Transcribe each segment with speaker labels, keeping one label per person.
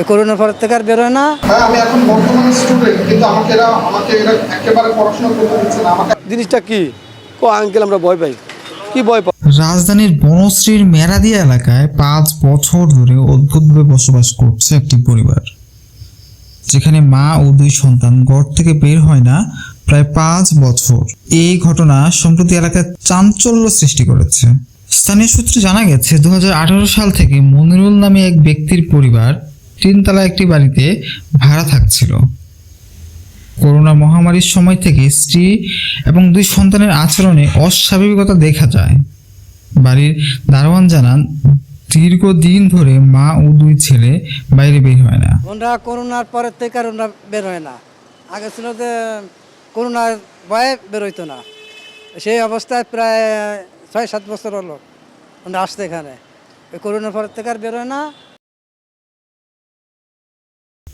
Speaker 1: এই করোনার পর থেকে আর বেরোয় না।
Speaker 2: হ্যাঁ আমি এখন বর্তমানে স্টুডেন্ট কিন্তু আমাকে এরা আমাকে এরা একেবারে পড়াশোনা করতে দিচ্ছে না। আমাকে
Speaker 3: জিনিসটা কি? কো আঙ্কেল আমরা ভয় পাই। কি ভয় পাই
Speaker 4: রাজধানীর বনশ্রীর মেরাদিয়া এলাকায় পাঁচ বছর ধরে অদ্ভুতভাবে বসবাস করছে একটি পরিবার। যেখানে মা ও দুই সন্তান ঘর থেকে বের হয় না প্রায় পাঁচ বছর। এই ঘটনা সম্প্রতি এলাকায় চাঞ্চল্য সৃষ্টি করেছে। স্থানীয় সূত্রে জানা গেছে দু হাজার আঠারো সাল থেকে মনিরুল নামে এক ব্যক্তির পরিবার তিনতলা একটি বাড়িতে ভাড়া থাকছিল। করোনা মহামারীর সময় থেকে স্ত্রী এবং দুই সন্তানের আচরণে অস্বাভাবিকতা দেখা যায়। বাড়ির দারোয়ান জানান, দীর্ঘদিন ধরে মা ও দুই ছেলে বাইরে বের হয় না।
Speaker 1: ওনারা করোনার পরের থেকে আর ওনারা বেরোয় না। আগে ছিল যে করোনার ভয়ে বেরোইতো না। সেই অবস্থায় প্রায় ছয় সাত বছর হলো ওনারা আসছে এখানে। করোনার পরের থেকে আর বেরোয় না।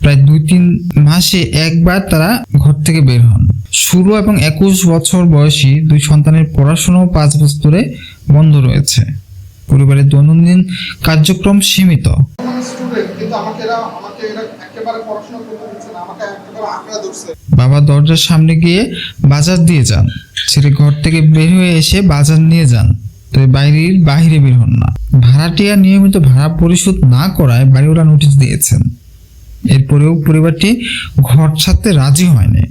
Speaker 4: প্রায় দুই তিন মাসে একবার তারা ঘর থেকে বের হন। ষোলো এবং একুশ বছর বয়সী দুই সন্তানের পড়াশোনাও পাঁচ বছর বন্ধ রয়েছে। পরিবারের দৈনন্দিন কার্যক্রম সীমিত। বাবা দরজার সামনে গিয়ে বাজার দিয়ে যান। ছেলে ঘর থেকে বের হয়ে এসে বাজার নিয়ে যান। তবে বাইরের বাইরে বের হন না। ভাড়াটিয়া নিয়মিত ভাড়া পরিশোধ না করায় বাড়িওয়ালা নোটিশ দিয়েছেন। এরপরেও পরিবারটি ঘর ছাড়তে রাজি হয়নি।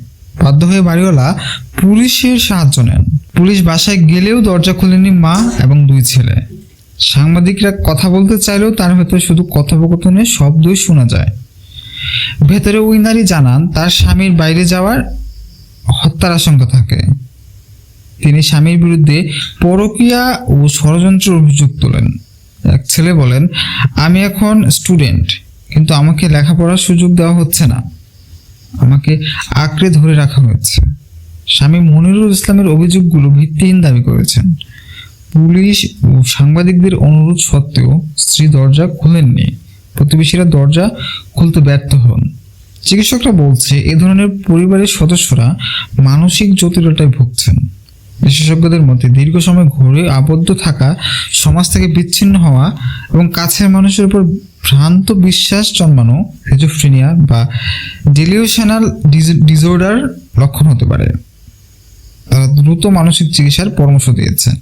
Speaker 4: বাধ্য হয়ে বাড়িওয়ালা পুলিশের সাহায্য নেন। পুলিশ বাসায় গেলেও দরজা খুলেনি মা এবং দুই ছেলে। সাংবাদিকরা কথা বলতে চাইলেও তার ভেতরে শুধু কথোপকথনের শব্দই শোনা যায়। ভেতরে ওই নারী জানান, তার স্বামীর বাইরে যাওয়ার হত্যার আশঙ্কা থাকে। তিনি স্বামীর বিরুদ্ধে পরকীয়া ও ষড়যন্ত্রের অভিযোগ তোলেন। এক ছেলে বলেন, আমি এখন স্টুডেন্ট। কিন্তু আমাকে লেখাপড়ার সুযোগ দেওয়া হচ্ছে না। আমাকে আঁকড়ে ধরে রাখা হয়েছে। স্বামী মনিরুল ইসলামের অভিযোগগুলো ভিত্তিহীন দাবি করেছেন। পুলিশ ও সাংবাদিকদের অনুরোধ সত্ত্বেও স্ত্রী দরজা খুলেননি। প্রতিবেশীরা দরজা খুলতে ব্যর্থ হন। চিকিৎসকরা বলছে, এ ধরনের পরিবারের সদস্যরা মানসিক জটিলতায় ভুগছেন। বিশেষজ্ঞদের মতে, দীর্ঘ সময় ঘরে আবদ্ধ থাকা, সমাজ থেকে বিচ্ছিন্ন হওয়া এবং কাছের মানুষের উপর ভ্রান্ত বিশ্বাস জন্মানো হেজোফ্রিনিয়া বা ডিলিউশনাল ডিসঅর্ডার লক্ষণ হতে পারে। তারা দ্রুত মানসিক চিকিৎসার পরামর্শ দিয়েছেন